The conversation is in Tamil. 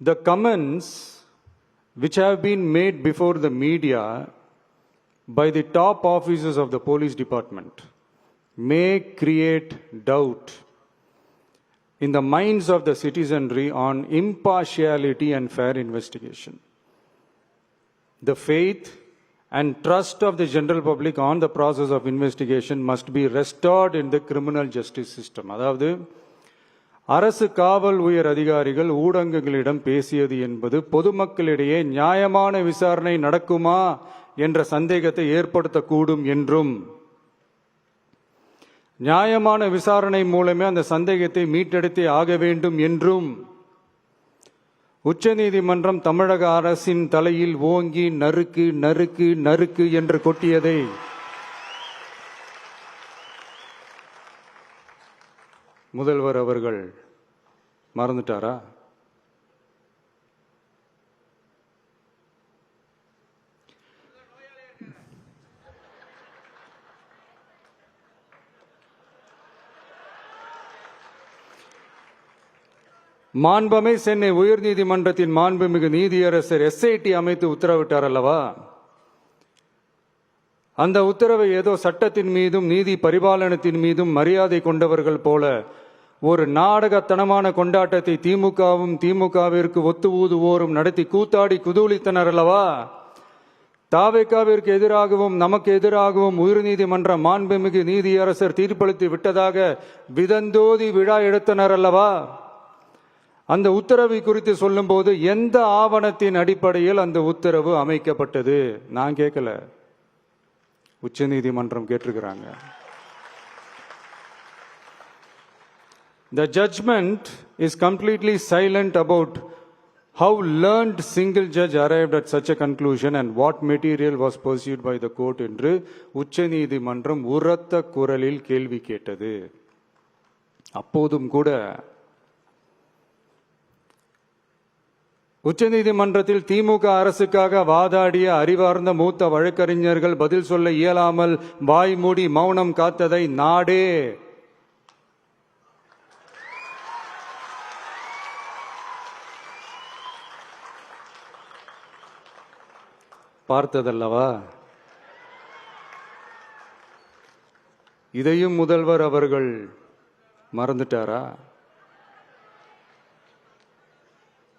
The comments which have been made before the media by the top officers of the police department may create doubt in the minds of the citizenry on impartiality and fair investigation. The faith and trust of the general public on the process of investigation must be restored in the criminal justice system. அதாவது அரசு காவல் உயர் அதிகாரிகள் ஊடகங்களிடம் பேசியது என்பது பொதுமக்களிடையே நியாயமான விசாரணை நடக்குமா என்ற சந்தேகத்தை ஏற்படுத்தக்கூடும் என்றும் நியாயமான விசாரணை மூலமே அந்த சந்தேகத்தை மீட்டெடுத்தே ஆக வேண்டும் என்றும் உச்சநீதிமன்றம் தமிழக அரசின் தலையில் ஓங்கி நறுக்கு நறுக்கு நறுக்கு என்று கொட்டியதை முதல்வர் அவர்கள் மறந்துட்டாரா? மாண்பமை சென்னை உயர்நீதிமன்றத்தின் மாண்புமிகு நீதியரசர் எஸ்ஐடி அமைத்து உத்தரவிட்டார் அல்லவா அந்த உத்தரவை ஏதோ சட்டத்தின் மீதும் நீதி பரிபாலனத்தின் மீதும் மரியாதை கொண்டவர்கள் போல ஒரு நாடகத்தனமான கொண்டாட்டத்தை திமுகவும் திமுகவிற்கு ஒத்து ஊதுவோரும் நடத்தி கூத்தாடி குதூலித்தனர் அல்லவா? தாவேக்காவிற்கு எதிராகவும் நமக்கு எதிராகவும் உயர்நீதிமன்ற மாண்புமிகு நீதியரசர் தீர்ப்பளித்து விட்டதாக விதந்தோதி விழா எடுத்தனர் அல்லவா? அந்த உத்தரவை குறித்து சொல்லும்போது எந்த ஆவணத்தின் அடிப்படையில் அந்த உத்தரவு அமைக்கப்பட்டது? நான் கேட்கல. உச்சநீதிமன்றம் கேட்டிருக்கிறாங்க. The judgment is completely silent about how learned single judge arrived at such a conclusion and what material was pursued by the court என்று உச்சநீதிமன்றம் உரத்த குரலில் கேள்வி கேட்டது அப்போதும் கூட உச்சநீதிமன்றத்தில் திமுக அரசுக்காக வாதாடிய அறிவார்ந்த மூத்த வழக்கறிஞர்கள் பதில் சொல்ல இயலாமல் வாய் மூடி மௌனம் காத்ததை நாடே பார்த்ததல்லவா? இதையும் முதல்வர் அவர்கள் மறந்துட்டாரா?